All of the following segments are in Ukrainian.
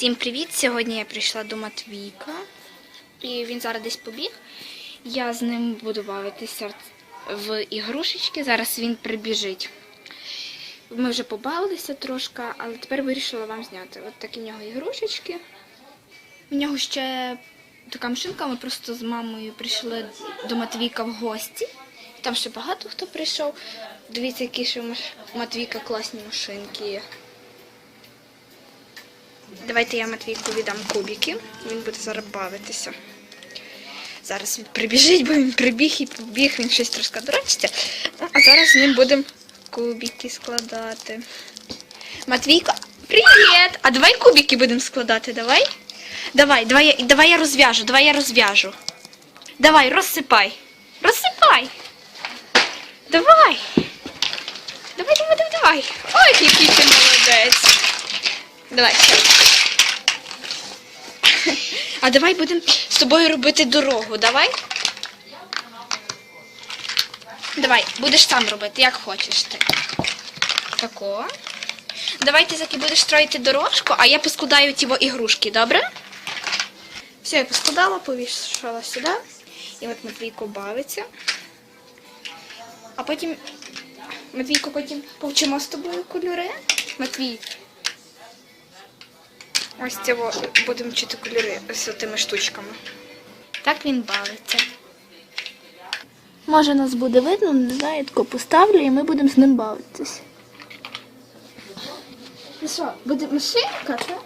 Всім привіт! Сьогодні я прийшла до Матвійка, і він зараз десь побіг. Я з ним буду бавитися в ігрушечки. Зараз він прибіжить. Ми вже побавилися трошки, але тепер вирішила вам зняти. От такі в нього ігрушечки. У нього ще така машинка. Ми просто з мамою прийшли до Матвійка в гості. Там ще багато хто прийшов. Дивіться, які ще у Матвійка класні машинки. Давайте я Матвійку віддам кубики. Він буде зараз бавитися. Зараз він прибіжить, бо він прибіг і побіг, він щось трошки дурачиться. А зараз ним будемо кубики складати. Матвійко, привіт! А давай кубики будемо складати, давай? Давай, давай, я- давай я розв'яжу, давай я розв'яжу. Давай, розсипай. Розсипай. Давай. Давай, давай, давай, давай. Ой, який ти молодець. Давай. А давай будемо з тобою робити дорогу, давай? Давай, будеш сам робити, як хочеш ти. Тако. Давай ти заки будеш строїти дорожку, а я поскладаю ті ігрушки, добре? Все, я поскладала, повішала сюди. І от Матвійко бавиться. А потім. Матвійко, потім повчимо з тобою кольори. Матвій. Ось цього будемо вчити кольори з тими штучками. Так він бавиться. Може нас буде видно, не знаю, тако поставлю і ми будемо з ним бавитися. Ну що, буде машинка, так?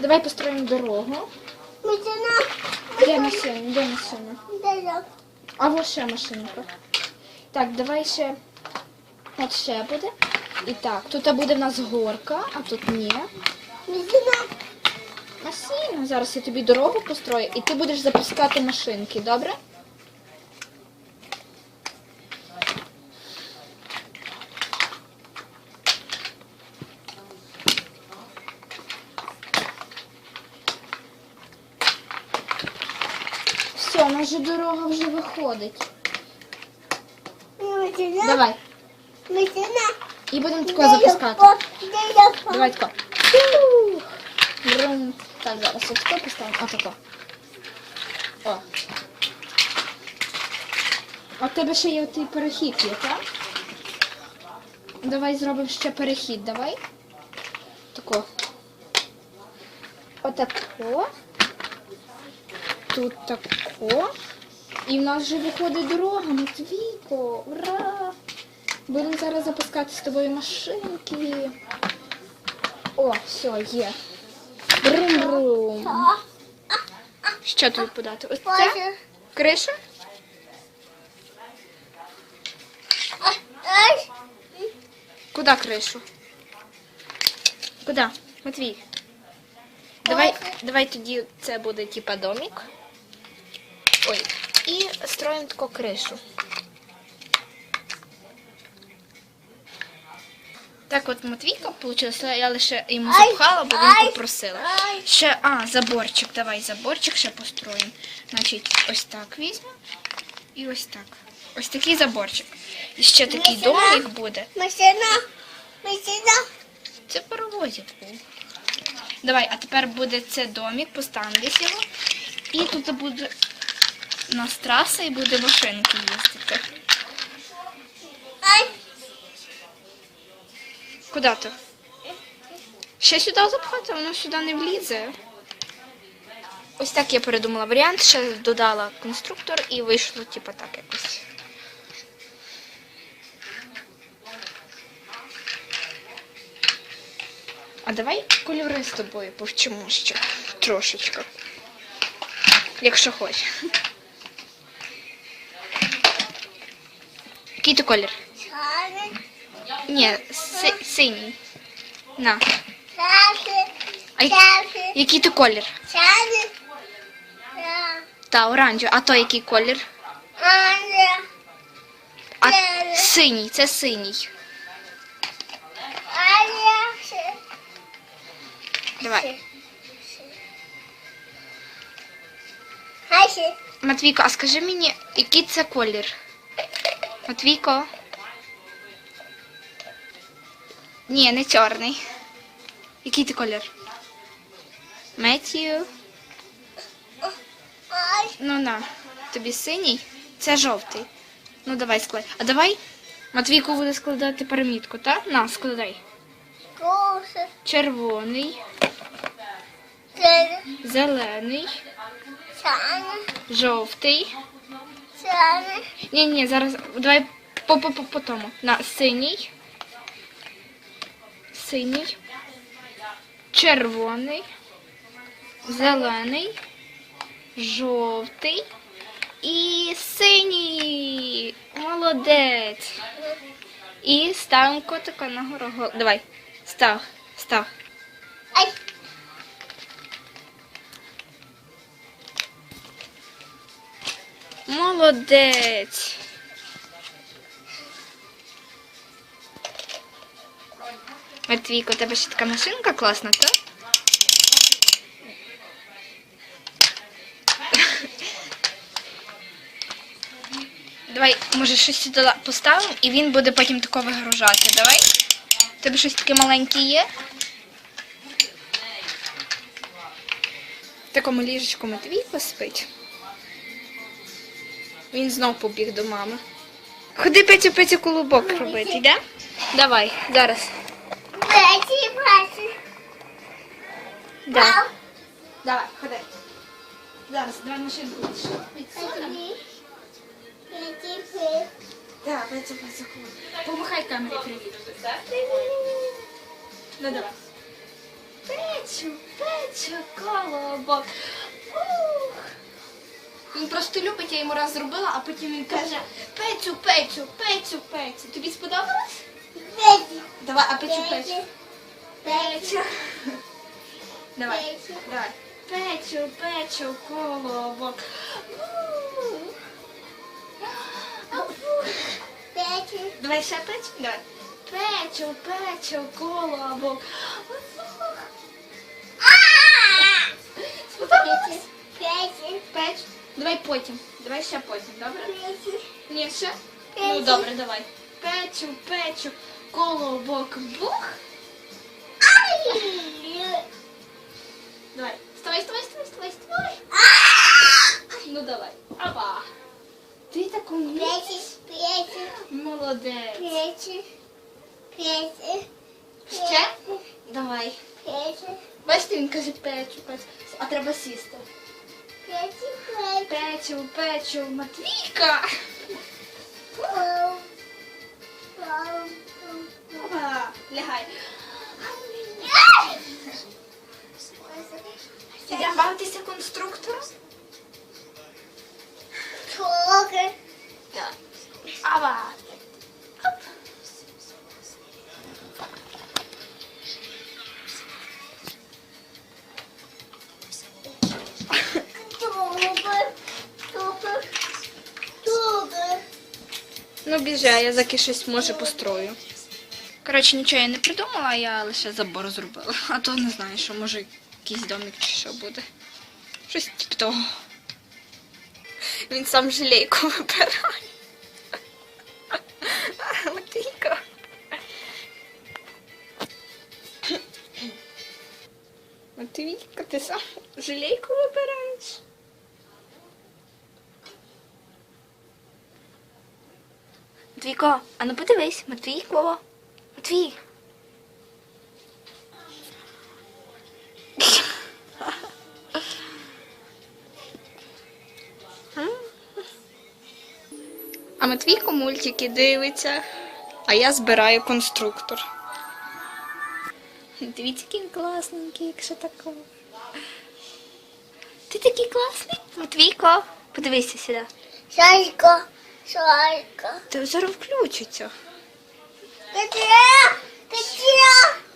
Давай построїмо дорогу. Машина. Де машина? Де машина? Дорог. А ось ще машинка. Так, давай ще. От ще буде. І так, тут буде в нас горка, а тут ні. Машина. Зараз я тобі дорогу построю, і ти будеш запускати машинки, добре? Все, наша дорога вже виходить. Давай. Машина. І будемо тако запускати. Дорог. Давай тако. Так, зараз ось тако поставимо. А тако. О. А в тебе ще є той перехід є, так? Давай зробимо ще перехід, давай. Тако. Отако. Тут тако. І в нас вже виходить дорога, Матвійко. Ура! Будемо зараз запускати з тобою машинки. О, все, є. Брум-брум. Що тобі подати? Ось це? Криша? Куди кришу? Куди? Матвій. Давай, давай тоді це буде типа домик. Ой. І строїмо таку кришу. Так от Матвійка вийшло, я лише йому запхала, бо він попросила. Ще, а, заборчик, давай заборчик ще построїмо. Значить, ось так візьмемо і ось так. Ось такий заборчик. І ще такий домик буде. Машина. Машина. Це паровозик був. Давай, а тепер буде це домик, поставимо десь його. І тут буде у нас траса і буде машинки їздити. Ай. Куди ти? Ще сюди запхати, воно сюди не влізе. Ось так я передумала варіант, ще додала конструктор і вийшло типу так якось. А давай кольори з тобою повчимо ще трошечки. Якщо хочеш. Який ти колір? Чарли. Ні, си- синій. На. А я- який ти колір? Та, оранжевий. А то який колір? А синій, це синій. Давай. Матвійко, а скажи мені, який це колір? Матвійко? Ні, не чорний. Який ти колір? Меттію. Ну на, тобі синій, це жовтий. Ну давай склад. А давай Матвійку буде складати перемітку, так? На, складай. Червоний, зелений, жовтий. Ні, ні, зараз давай по, по, по, по тому. На синій. Синій. Червоний. Зелений. Жовтий. І синій. Молодець. І ставимо котика на гору. Давай. Став. Став. Ай. Молодець. Матвійко, у тебе ще така машинка класна, так? Давай, може, щось сюди поставимо, і він буде потім тако вигружати. Давай. У тебе щось таке маленьке є? В такому ліжечку Матвій поспить. Він знов побіг до мами. Ходи Петю Петю колобок робити, йде? Давай, зараз. Беті, беті. Да. Давай, ходи. Зараз, давай машинку відсунемо. Беті. Беті, беті. Так. Помахай камері привіт. Ну давай. Петю, Петю, колобок. Ух. Він просто любить, я йому раз зробила, а потім він каже Петю, Петю, Петю, Петю. Тобі сподобалось? Беті. Давай, а Петю, Петю. Беті. Беті. Давай, Петю. давай. Печу, печу, колобок. Беті. Давай ще печу. Давай. Печу, печу, колобок. Сподобалось? Беті. Печ. Давай потім. Давай ще потім, добре? Беті. Ні, ще? Ну добре, давай. Печу, печу, Колобок, бух. Давай. Вставай, вставай, вставай, вставай, вставай. Ну давай. Опа. Ти так. Беті. Молодець. Беті. Беті. Ще? Давай. Беті. Бачите, він каже печу, печу. А треба сісти. Беті. Беті. Печу, печу, Матвійка. Ну, я заки щось може построю. Коротше, нічого я не придумала, я лише забор зробила. А то не знаю, що може якийсь домик чи що буде. Щось типу того. Він сам жалейку вибирає. Матвійко. Матвійко, ти сам жалейку вибираєш? Матвійко, а ну подивись, Матвійко. Матвій. А Матвійко мультики дивиться, а я збираю конструктор. Дивіться, який класненький, якщо такого. Ти такий класний? Матвійко, подивися сюди. Шайко. Шайко. Та зараз включиться.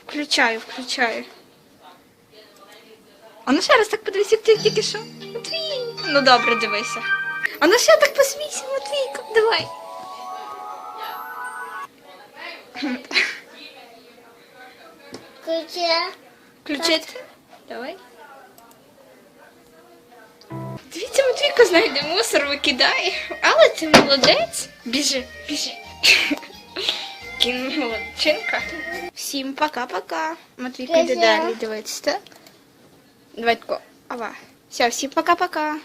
Включаю, включаю. А ну ще раз так подивися, як ти тільки що. Матвій. Ну добре, дивися. А ну ще так посмійся, Матвійко, давай. Катя. Включити. Давай. Дивіться, Матвійко знайде мусор, викидає. Але ти молодець. Біжи, біжи. Кін молодчинка. Всім пока-пока. Матвійко йде далі дивитися. Давайте, Ава. Все, всім пока-пока.